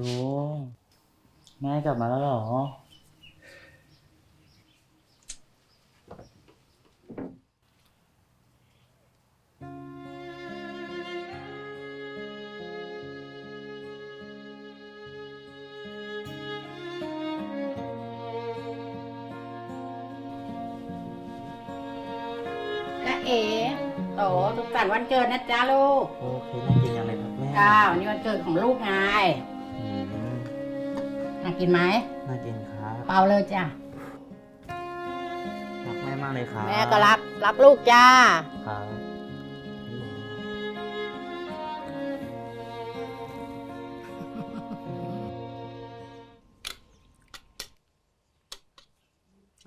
ลุงแม่กลับมาแล้วเหรอ จ้าเอ๋โตสุขสันต์วันเกิดนะจ๊ะลูกโอเคน่ากินอย่างไรครับแม่ จ้าวันนี้วันเกิดของลูกไงอืม น่ากินไหมน่ากินครับเปล่าเลยจ้ะรักแม่มากเลยครับแม่ก็รักรักลูกจ้า ครับ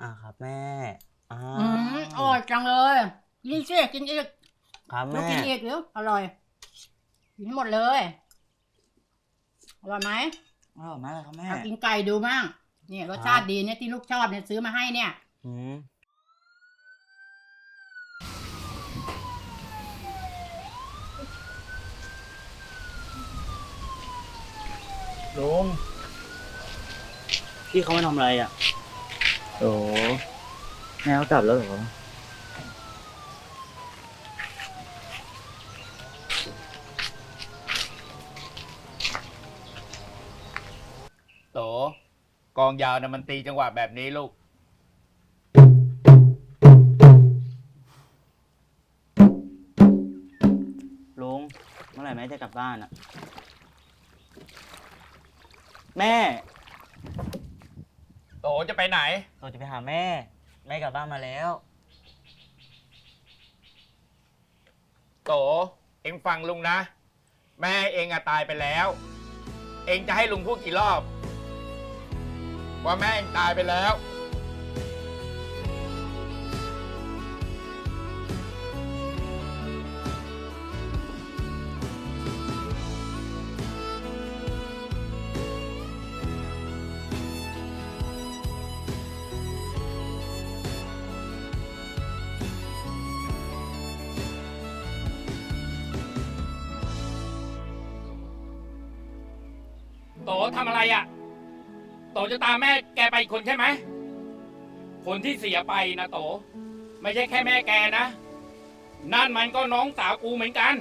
อ่าครับแม่อ่าอืมอร่อยจังเลยกินสิกินอีกครับลูกแม่กินอีกเดี๋ยวอร่อยกินให้หมดเลย อร่อยไหม อร่อยมากเลยครับแม่ เอากินไก่ดูมั่งเนี่ยรสชาติดีเนี่ยที่ลูกชอบเนี่ยซื้อมาให้เนี่ย อืมลุงพี่เขามาทำอะไรอะ โอ้แม่เขากลับแล้วเหรอ โต กองยาวนะมันตีจังหวะแบบนี้ลูก ลุง เมื่อไหร่แม่จะกลับบ้านอะแม่โตจะไปไหน เราจะไปหาแม่ แม่กลับบ้านมาแล้ว โต เอ็งฟังลุงนะ แม่เอ็งอะตายไปแล้ว เอ็งจะให้ลุงพูดกี่รอบ ว่าแม่งตายไปแล้ว โตทำอะไรอะ่ะ โตจะตามแม่แกไปอีกคนใช่ไหม คนที่เสียไปนะโต ไม่ใช่แค่แม่แกนะ นั่นมันก็น้องสาวกูเหมือนกัน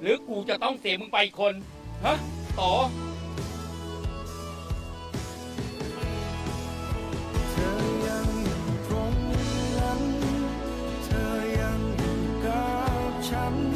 หรือกูจะต้องเสียมึงไปอีกคนฮะโตเธอยังอยู่ตรงนั้นเธอยังอยู่กับฉัน